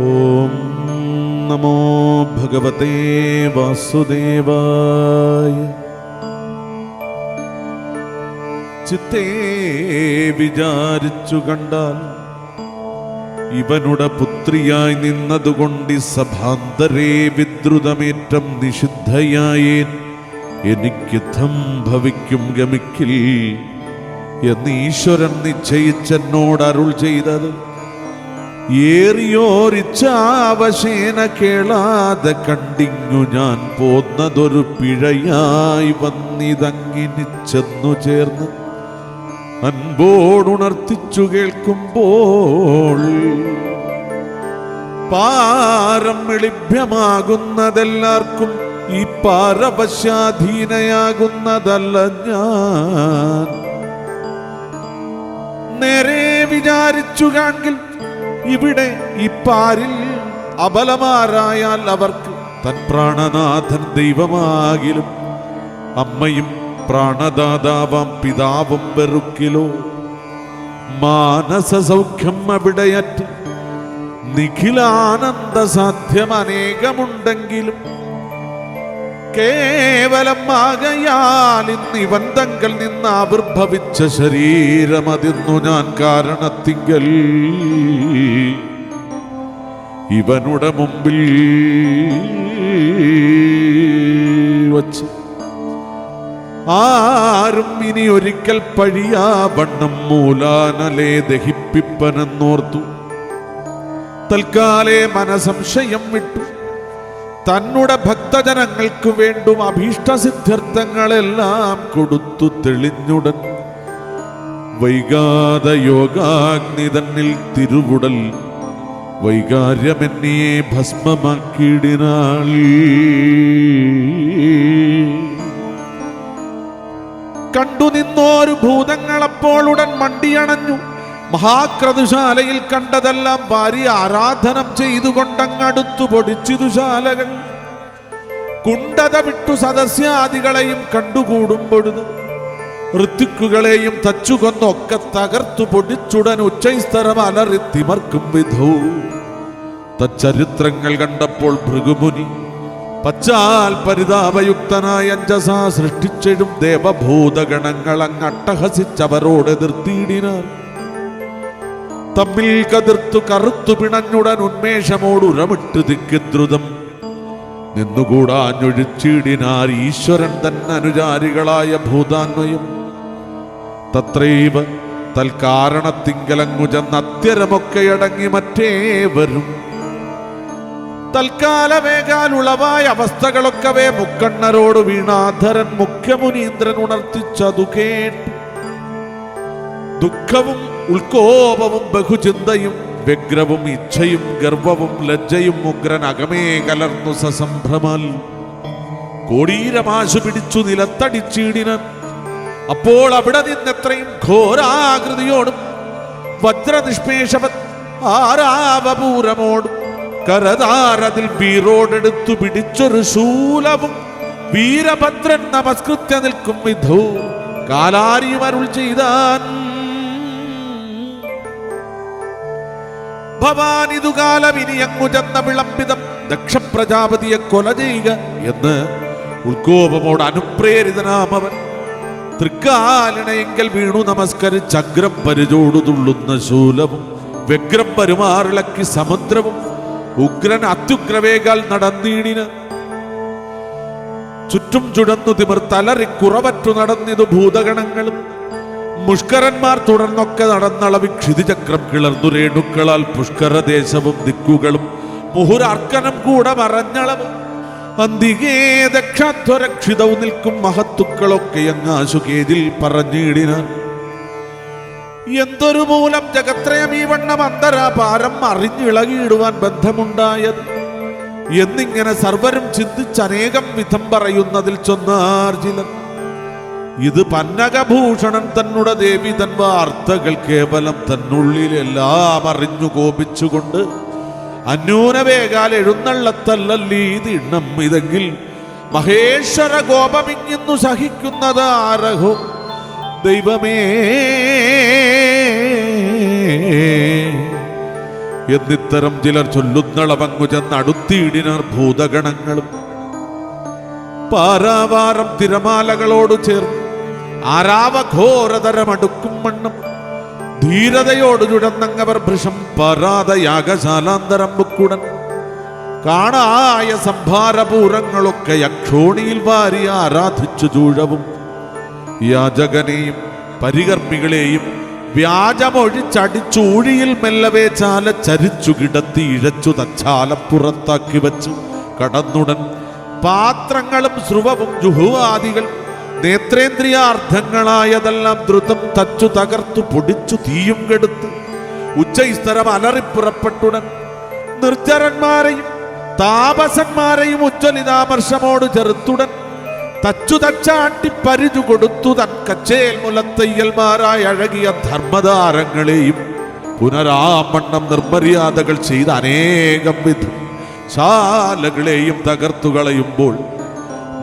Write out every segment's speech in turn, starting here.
ഓം നമോ ഭഗവതേ വാസുദേവായ. ചിത്തേ വിചാരിച്ചു കണ്ടാൽ ഇവനുടെ പുത്രിയായി നിന്നതുകൊണ്ട് സഭാന്തരേ വിദ്രുതമേറ്റം നിഷിദ്ധയായേൻ. എനിക്കിഥം ഭവിക്കും ഗമിക്കിൽ എന്ന് ഈശ്വരൻ നിശ്ചയിച്ചെന്നോട് അരുൾ ചെയ്തത്. ഏറിയോരിച്ചാവശേന കേളാതെ കണ്ടിങ്ങു ഞാൻ പോന്നതൊരു പിഴയായി വന്നിതങ്ങിനി ചെന്നു ചേർന്ന് അൻപോടുണർത്തിച്ചു കേൾക്കുമ്പോൾ പാരം ലഭ്യമാകുന്നതെല്ലാവർക്കും ഈ പാരപശ്യാധീനയാകുന്നതല്ല ഞാൻ. നേരെ വിചാരിച്ചു കാണെങ്കിൽ ഇവിടെ ഇപ്പാരിൽ പാരിൽ അബലമാരായാൽ അവർക്ക് തൻ പ്രാണനാഥൻ ദൈവമാകിലും. അമ്മയും പ്രാണദാതാവാം പിതാവും വെറുക്കിലോ. മാനസ സൗഖ്യം അവിടെയറ്റ്. നിഖിലാനന്ദ സാധ്യം അനേകമുണ്ടെങ്കിലും കേവലം ആകയാൽ ഇന്ന് ഇവൻ തങ്കൽ നിന്ന് ആവിർഭവിച്ച ശരീരം അതിന്നു ഞാൻ കാരണത്തിങ്കൽ. ഇവനുടെ മുമ്പിൽ വച്ച് ആരും ഇനി ഒരിക്കൽ പഴിയാ വണ്ണം മൂലാനലെ ദഹിപ്പിപ്പനെന്നോർത്തു. തൽക്കാലേ മനസംശയം വിട്ടു. തന്നുടെ ഭക്തജനങ്ങൾക്ക് വേണ്ടും അഭീഷ്ടസിദ്ധ്യർത്ഥങ്ങളെല്ലാം കൊടുത്തു തെളിഞ്ഞുടൻ. വൈകാത യോഗാഗ്നി തന്നിൽ തിരുവുടൽ. വൈകാര്യമെന്നിയെ ഭസ്മമാക്കിയിടിനാൾ. കണ്ടു നിന്നോരു ഭൂതങ്ങളപ്പോൾ ഉടൻ മണ്ടിയണഞ്ഞു. മഹാക്രതുശാലയിൽ കണ്ടതെല്ലാം ഭാര്യ ആരാധനം ചെയ്തുകൊണ്ടങ്ങടുത്തു പൊടിച്ചു ശാലകൾ. കുണ്ടത വിട്ടു സദസ്യാദികളെയും കണ്ടുകൂടുമ്പൊഴുത് ഋത്തിക്കുകളെയും തച്ചുകൊന്നൊക്കെ തകർത്തു പൊടിച്ചുടൻ ഉച്ചൈസ്തരം അലറി തിമർക്കും വിധോ. തച്ചരിത്രങ്ങൾ കണ്ടപ്പോൾ ഭൃഗുമുനി പച്ചാൽ പരിതാപയുക്തനായ അഞ്ജസ സൃഷ്ടിച്ചിടും ദേവഭൂതഗണങ്ങൾ അങ്ങട്ടഹസിച്ചവരോട് എതിർത്തിയിടിനാർ തമ്മിൽ കതിർത്തു കറുത്തു പിണഞ്ഞുടൻ ഉന്മേഷമോട് ഉരമിട്ട് ദിക്കിദ്രുതം നിന്നുകൂടാഞ്ഞൊഴിച്ചിടിനാർ ഈശ്വരൻ തന്നെ അനുചാരികളായ ഭൂതാന്വയം തത്രൈവ തൽക്കാരണത്തിങ്കലങ്ങു ചെന്ന് അത്യരമൊക്കെ അടങ്ങി മറ്റേവരും. തൽക്കാലമേകാലുളവായ അവസ്ഥകളൊക്കെ അവസ്ഥകളൊക്കവേ മുക്കണ്ണരോട് വീണാധരൻ മുഖ്യമുനീന്ദ്രൻ ഉണർത്തിച്ചതു കേട്ടു ദുഃഖവും ഉൾക്കോപവും ബഹുചിന്തയും വ്യഗ്രവും ഇച്ഛയും ഗർവവും ലജ്ജയും ഉഗ്രൻ അകമേ കലർന്നു സസംഭ്രമാൽ. കോടീരമാശു പിടിച്ചു നിലത്തടിച്ചീടിനൻ അപ്പോൾ അവിടെ നിന്നെത്രയും ഘോരാകൃതിയോടും വജ്രനിഷ്പേഷവ ആരാവപൂരമോടും കരതാരതിൽ വീറോടെടുത്തു പിടിച്ചൊരു ശൂലവും വീരഭദ്രൻ നമസ്കൃത്യ നിൽക്കും വിധു. കാലാരിയും കാലാരിമരുൾ ചെയ്താൻ ഭവാൻ ഇതുകാലം ഇനി അങ്ങു ചെന്ന വിളംബിതം ദക്ഷപ്രജാപതിയെ കൊല ചെയ്യുക എന്ന് ഉത്കോപമോട് അനുപ്രേരിതനാം അവൻ. തൃക്കാലിണയെങ്കിൽ വീണു നമസ്കരിച്ച് അഗ്രം പരിചോടു തുള്ളുന്ന ശൂലവും വ്യഗ്രം പരുമാറിളക്കി സമുദ്രവും ഉഗ്രൻ അത്യുഗ്രവേകാൽ നടന്നീടിന് ചുറ്റും ചുഴന്നു തലറി കുറവറ്റു നടന്നിതു ഭൂതഗണങ്ങളും മുഷ്കരന്മാർ തുടർന്നൊക്കെ നടന്നളവി ക്ഷിതിചക്രം കിളർന്നു. രേണുക്കളാൽ പുഷ്കരദേശവും ദിക്കുകളും മുഹുരാർക്കനം കൂടെ മറഞ്ഞളവ്. അന്തികേ ദക്ഷാധ്വരക്ഷിതവും നിൽക്കും മഹത്തുക്കളൊക്കെ അങ്ങാശുകേതിൽ പറഞ്ഞിടിന എന്തൊരു മൂലം ജഗത്രയം ഈ വണ്ണം അന്തരാപാരം അറിഞ്ഞിളകിയിടുവാൻ ബന്ധമുണ്ടായത് എന്നിങ്ങനെ സർവരും ചിന്തിച്ചനേകം വിധം പറയുന്നതിൽ ചൊന്നാർ ചിലർ ഇത് പന്നകഭൂഷണൻ തന്നുടെ ദേവി തൻ വാർത്തകൾ കേവലം തന്നുള്ളിലെല്ലാം അറിഞ്ഞു കോപിച്ചുകൊണ്ട് അന്യൂനവേകാൽ എഴുന്നള്ളത്തല്ലല്ലീ ദിണ്ണം ഇതെങ്കിൽ മഹേശ്വര കോപമിങ്ങുന്നു സഹിക്കുന്നത് ആരഹോ? ദൈവമേ. എന്നിത്തരം ചിലർ ചൊല്ലുന്നളവങ്ങു ചെന്ന് അടുത്തിയിടിനർ ഭൂതഗണങ്ങളും. പാരാവാരം തിരമാലകളോട് ചേർന്ന് ആരാവഘോരതരമടുക്കും മണ്ണും. ധീരതയോട് ചുഴന്നങ്ങവർ ഭൃഷം പരാത യാഗശാലാന്തരം ബുക്കുടൻ കാണായ സംഭാരപൂരങ്ങളൊക്കെ യക്ഷോണിയിൽ വാരി ആരാധിച്ചു ചൂഴവും. യാചകനെയും പരികർമ്മികളെയും വ്യാജമൊഴിച്ചടിച്ചൂഴിയിൽ മെല്ലവേ ചാല ചരിച്ചു കിടത്തി ഇഴച്ചു തച്ചാല പുറത്താക്കി വച്ചു. കടന്നുടൻ പാത്രങ്ങളും സ്രുവവും ജുഹുവാദികൾ നേത്രേന്ദ്രിയാർത്ഥങ്ങളായതെല്ലാം ദ്രുതം തച്ചു തകർത്തു പൊടിച്ചു തീയും കെടുത്ത്. ഉച്ചൈസ്തരം അലറിപ്പുറപ്പെട്ടുടൻ നിർജരന്മാരെയും താപസന്മാരെയും ഉജ്ജ്വലിതാമർശമോട് ചെറുത്തുടൻ തച്ചു തച്ചാട്ടി പരിചു കൊടുത്തു തൻ കച്ചേൽ മുലത്തയ്യൽമാരായ അഴകിയ ധർമ്മതാരങ്ങളെയും പുനരാമണ്ണം നിർമര്യാദകൾ ചെയ്ത അനേകം വിധം ശാലകളെയും തകർത്തു കളയുമ്പോൾ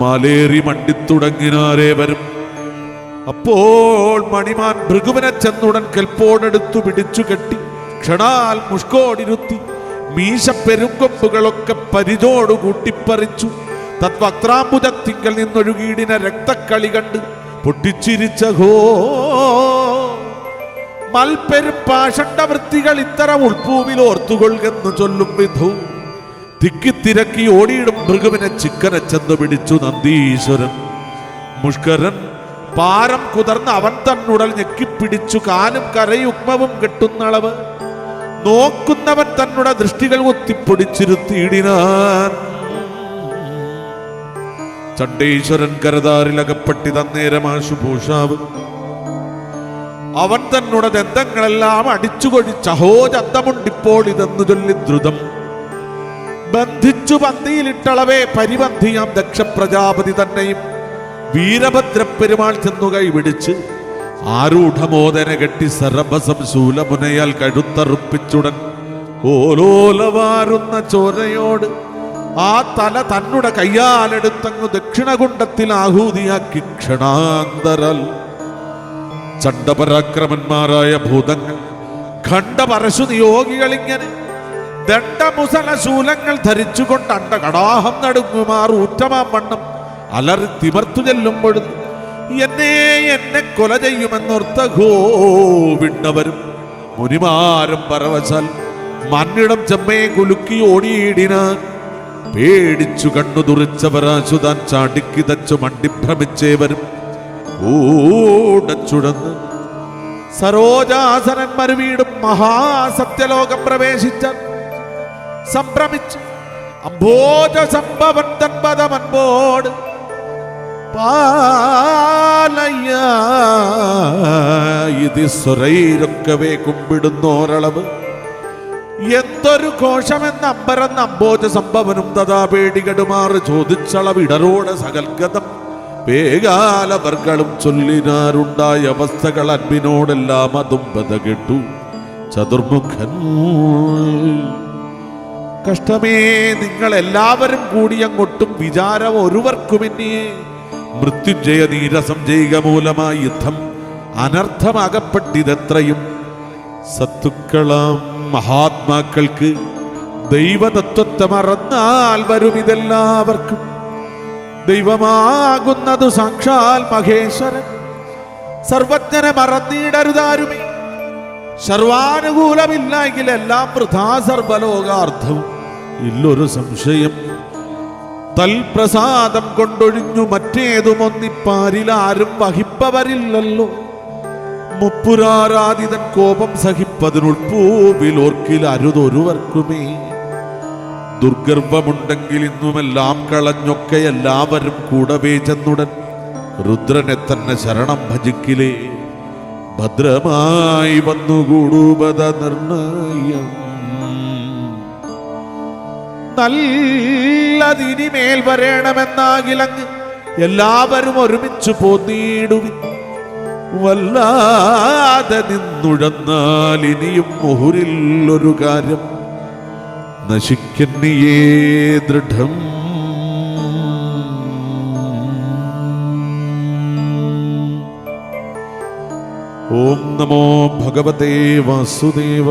മലേറി മണ്ടിത്തുടങ്ങിനാരേ വരും അപ്പോൾ മണിമാൻ ഭൃഗുവിനെ ചെന്നുടൻ കെൽപ്പോടെടുത്തു പിടിച്ചു കെട്ടി ക്ഷണാൽ മുഷ്കോടിരുത്തി മീശ പെരുങ്കൊമ്പുകളൊക്കെ പരിചോടു കൂട്ടിപ്പറിച്ചു. തദ്വക്രാംബുജത്തിങ്കൽ നിന്നൊഴുകിയിടിന രക്തക്കളി കണ്ട് പൊട്ടിച്ചിരിച്ച ഹോ. മൽപ്പെരും ഇത്തരം ഉൾപ്പൂവിൽ ഓർത്തുകൊള്ളുന്നു ചൊല്ലും വിധു. തിക്കിത്തിരക്കി ഓടിയിടും മൃഗുവിനെ ചിക്കനെ ചെന്ന് പിടിച്ചു നന്ദീശ്വരൻ. മുഷ്കരൻ പാരം കുതർന്ന് അവൻ തന്നുടൽ ഞെക്കിപ്പിടിച്ചു കാലും കരയുഗ്മവും കെട്ടുന്നളവ്. നോക്കുന്നവൻ തന്നുട ദൃഷ്ടികൾ ഒത്തിപ്പൊടിച്ചിരുത്തിയിടിനാൻ. ചണ്ടീശ്വരൻ കരതാറിലകപ്പെട്ടി തന്നേരം ഭൂഷാവ് അവൻ തന്നുടെ ദന്തങ്ങളെല്ലാം അടിച്ചുകൊഴി ചഹോ ചന്തമുണ്ടിപ്പോൾ ഇതെന്നു ചൊല്ലി ദ്രുതം. ബന്ധിച്ചു പന്തിയിലിട്ടളവേ പരിബന്ധിയാം ദക്ഷ പ്രജാപതി തന്നെയും. വീരഭദ്രപ്പെരുമാൾ ചെന്നു കൈവിടിച്ച് ആരൂഢമോദന കെട്ടി സർവസം ശൂലമുനയാൽ കഴുത്തറുപ്പിച്ചുടൻ ഓലോലവാരുന്ന ചോരയോട് ആ തല തന്നുടെ കയ്യാലെടുത്തങ്ങു ദക്ഷിണകുണ്ടത്തിൽ ആഹൂതിയാക്കി ക്ഷണാന്തരൽ. ചണ്ടപരാക്രമന്മാരായ ഭൂതങ്ങൾ ഖണ്ഡപരശു നിയോഗികളിങ്ങനെ ദണ്ഡമുസല ശൂലങ്ങൾ ധരിച്ചുകൊണ്ട് അണ്ടകടാഹം നടുങ്ങുമാർ ഊറ്റമാം വണ്ണം അലറി തിമർത്തു ചെല്ലുമ്പോഴും എന്നെ എന്നെ കൊല ചെയ്യുമെന്നോർത്ത ഗോവിണ്ണവരും മുനിമാരും പരവശാൽ മണ്ണിടം ചെമ്മയെ കുലുക്കി ഓടിയിടിനാൻ പേടിച്ചു കണ്ണു തുറിച്ചവരാശുതാൻ ചാടിക്കിതച്ചു മണ്ടിഭ്രമിച്ചേവരും ഓടച്ചുടന്ന് സരോജാസനന്മാർ വീടും മഹാസത്യലോകം പ്രവേശിച്ച സംഭ്രമിച്ച്. അംബോജ പാലയ്യ ഇത് സ്വരയിലൊക്കവേ കുമ്പിടുന്നോരളവ് എന്തൊരു കോശമെന്ന് അമ്പരന്ന് അമ്പോജ സംഭവനും തഥാ പേടികടുമാറ് ചോദിച്ചളവിടരോട് സകൽഗതം. വേഗാലവർകളും ചൊല്ലിനാറുണ്ടായ അവസ്ഥകൾ അൻപിനോടെല്ലാം അതും ബത കെട്ടു ചതുർമുഖൻ കഷ്ടമേ നിങ്ങൾ എല്ലാവരും കൂടി അങ്ങോട്ടും വിചാരം ഒരുവർക്കുമിന്നിയേ മൃത്യുഞ്ജയ നീരസം ചെയ്യുക മൂലമായി യുദ്ധം അനർത്ഥമാകപ്പെട്ടിതെത്രയും. സത്തുക്കളാം മഹാത്മാക്കൾക്ക് ദൈവതത്വത്തെ മറന്നാൽ വരും ഇതെല്ലാവർക്കും. ദൈവമാകുന്നതു സാക്ഷാൽ മഹേശ്വരൻ. സർവജ്ഞനെ മറന്നിടരുതാരുമേ. സർവാനുകൂലമില്ലെങ്കിൽ എല്ലാം വൃഥാ സർവലോകാർത്ഥവും. ഇല്ലൊരു സംശയം. തൽപ്രസാദം കൊണ്ടൊഴിഞ്ഞു മറ്റേതുമൊന്നിപ്പാരിലാരും വഹിപ്പവരില്ലല്ലോ. മുപ്പുരാരാധിതൻ കോപം സഹിപ്പതിനുൾപ്പൂവിൽ ഓർക്കിൽ അരുതൊരുവർക്കുമേ. ദുർഗർഭമുണ്ടെങ്കിൽ ഇന്നുമെല്ലാം കളഞ്ഞൊക്കെ എല്ലാവരും കൂടവേ ചെന്നുടൻ. രുദ്രനെ തന്നെ ശരണം ഭജിക്കിലേ. ഭദ്രമായി വന്നുകൂടൂപത നിർണയം. നല്ലതിനിമേൽ വരേണമെന്നാകിലങ്ങ് എല്ലാവരും ഒരുമിച്ച് പോന്നിടുവിൻ. വല്ലാതെ നിന്നുഴന്നാൽ ഇനിയും മുഹുരിൽ ഒരു കാര്യം നശിക്കുന്നേ ദൃഢം. ഓം നമോ ഭഗവതേ വാസുദേവ